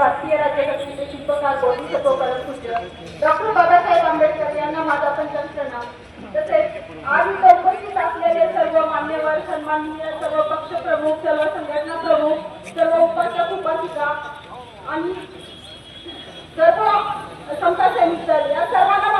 भारतीय राज्यघटनेचे शिल्पकार गोविंद गोकरण पूज्य डॉक्टर बाबासाहेब आंबेडकर यांना माझा पंचम प्रणाम तसेच आज इथे उपस्थित असलेले सर्व मान्यवर सन्माननीय सर्व पक्ष प्रमुख सर्व संघटना प्रमुख सर्व उपासक उपासिका आणि सर्व संस्था सैनिक या सर्वांना